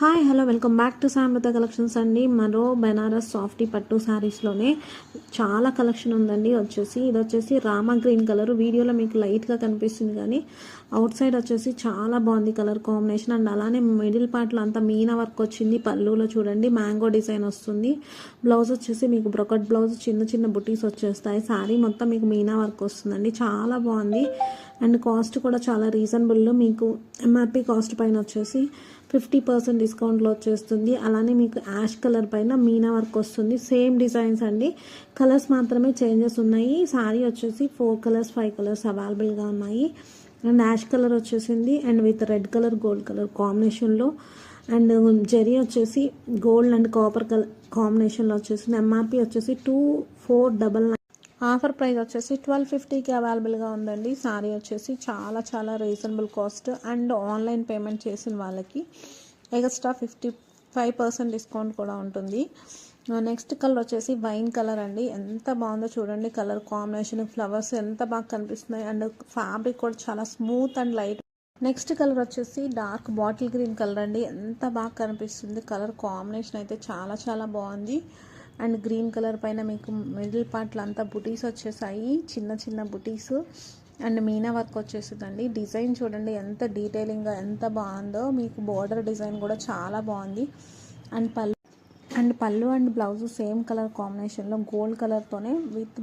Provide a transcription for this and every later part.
Hi hello welcome back to సాంబత collections అండి. మరో Banaras softy పట్టు శారీస్లోనే చాలా కలెక్షన్ ఉందండి. వచ్చేసి ఇది వచ్చేసి రామా గ్రీన్ కలర్ వీడియోలో మీకు లైట్గా కనిపిస్తుంది కానీ అవుట్ సైడ్ వచ్చేసి చాలా బాగుంది కలర్ కాంబినేషన్ అండ్ అలానే మిడిల్ పార్ట్లో అంతా మీనా వర్క్ వచ్చింది పళ్ళులో చూడండి. మ్యాంగో డిజైన్ వస్తుంది. బ్లౌజ్ వచ్చేసి మీకు బ్రొకట్ బ్లౌజ్ చిన్న చిన్న బుటీస్ వచ్చేస్తాయి. శారీ మొత్తం మీకు మీనా వర్క్ వస్తుందండి. చాలా బాగుంది. అండ్ కాస్ట్ కూడా చాలా రీజనబుల్ మీకు ఎంఆర్పి కాస్ట్ పైన వచ్చేసి ఫిఫ్టీ పర్సెంట్ డిస్కౌంట్లో వచ్చేస్తుంది. అలానే మీకు యాష్ కలర్ పైన మీనా వర్క్ వస్తుంది. సేమ్ డిజైన్స్ అండి. కలర్స్ మాత్రమే చేంజెస్ ఉన్నాయి. శారీ వచ్చేసి ఫోర్ కలర్స్ ఫైవ్ కలర్స్ అవైలబుల్గా ఉన్నాయి. అండ్ యాష్ కలర్ వచ్చేసింది. And with red colour gold colour కాంబినేషన్లో. అండ్ జెరీ వచ్చేసి గోల్డ్ అండ్ కాపర్ కలర్ కాంబినేషన్లో వచ్చేసింది. ఎంఆర్పి వచ్చేసి two four double offer price వచ్చేసి ట్వెల్వ్ ఫిఫ్టీకి అవైలబుల్గా ఉందండి. సారీ వచ్చేసి చాలా చాలా reasonable cost and online payment చేసిన వాళ్ళకి extra fifty five percent discount కూడా ఉంటుంది. నెక్స్ట్ కలర్ వచ్చేసి వైన్ కలర్ అండి. ఎంత బాగుందో చూడండి. కలర్ కాంబినేషన్ ఫ్లవర్స్ ఎంత బాగా కనిపిస్తున్నాయి అండ్ ఫ్యాబ్రిక్ కూడా చాలా smooth and light. Next colour వచ్చేసి డార్క్ బాటిల్ గ్రీన్ కలర్ అండి. ఎంత బాగా కనిపిస్తుంది. కలర్ కాంబినేషన్ అయితే చాలా చాలా బాగుంది. అండ్ గ్రీన్ కలర్ పైన మీకు మిడిల్ పార్ట్లో అంతా బుటీస్ వచ్చేసాయి. చిన్న చిన్న బుటీస్. అండ్ మీనా వర్క్ వచ్చేసిందండి. డిజైన్ చూడండి ఎంత డీటెయిలింగ్గా ఎంత బాగుందో. మీకు బోర్డర్ డిజైన్ కూడా చాలా బాగుంది. And pallu and pallu and blouse same colour కాంబినేషన్లో గోల్డ్ కలర్తోనే విత్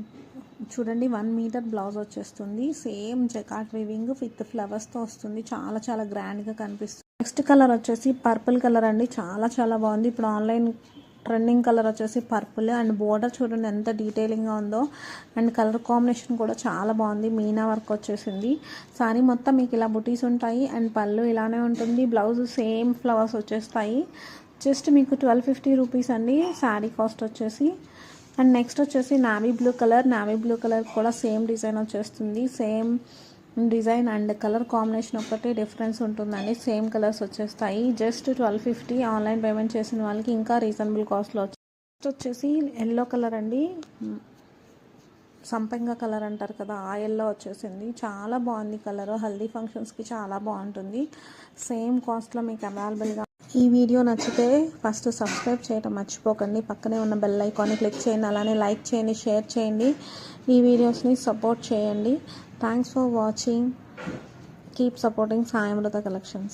చూడండి వన్ మీటర్ బ్లౌజ్ వచ్చేస్తుంది. సేమ్ జకాట్ వివింగ్ విత్ ఫ్లవర్స్తో వస్తుంది. చాలా చాలా గ్రాండ్గా కనిపిస్తుంది. నెక్స్ట్ కలర్ వచ్చేసి పర్పుల్ కలర్ అండి. చాలా చాలా బాగుంది. ఇప్పుడు ఆన్లైన్ ట్రెండింగ్ కలర్ వచ్చేసి పర్పుల్. అండ్ బోర్డర్ చూడండి ఎంత డీటెయిలింగ్గా ఉందో. అండ్ కలర్ కాంబినేషన్ కూడా చాలా బాగుంది. మీనా వర్క్ వచ్చేసింది. సారీ మొత్తం మీకు ఇలా బుటీస్ ఉంటాయి. అండ్ పళ్ళు ఇలానే ఉంటుంది. బ్లౌజ్ సేమ్ ఫ్లవర్స్ వచ్చేస్తాయి. జస్ట్ మీకు ట్వెల్వ్ ఫిఫ్టీ రూపీస్ అండి. శారీ కాస్ట్ వచ్చేసి. అండ్ నెక్స్ట్ వచ్చేసి navy blue colour. Navy blue colour కూడా సేమ్ డిజైన్ వచ్చేస్తుంది. Same design and colour combination ఒకటి డిఫరెన్స్ ఉంటుందండి. సేమ్ కలర్స్ వచ్చేస్తాయి. Just twelve fifty online payment చేసిన వాళ్ళకి ఇంకా రీజనబుల్ కాస్ట్లో వచ్చి వచ్చేసి ఎల్లో కలర్ అండి. సంపంగ కలర్ అంటారు కదా ఆ ఎల్లో వచ్చేసింది. చాలా బాగుంది కలర్. హల్దీ ఫంక్షన్స్కి చాలా బాగుంటుంది. సేమ్ కాస్ట్లో మీకు అవైలబుల్గా ఈ వీడియో నచ్చితే ఫస్ట్ సబ్స్క్రైబ్ చేయడం మర్చిపోకండి. పక్కనే ఉన్న బెల్ ఐకాన్ని క్లిక్ చేయండి. అలానే లైక్ చేయండి షేర్ చేయండి. ఈ వీడియోస్ని సపోర్ట్ చేయండి. Thanks for watching keep supporting Saimrutha collections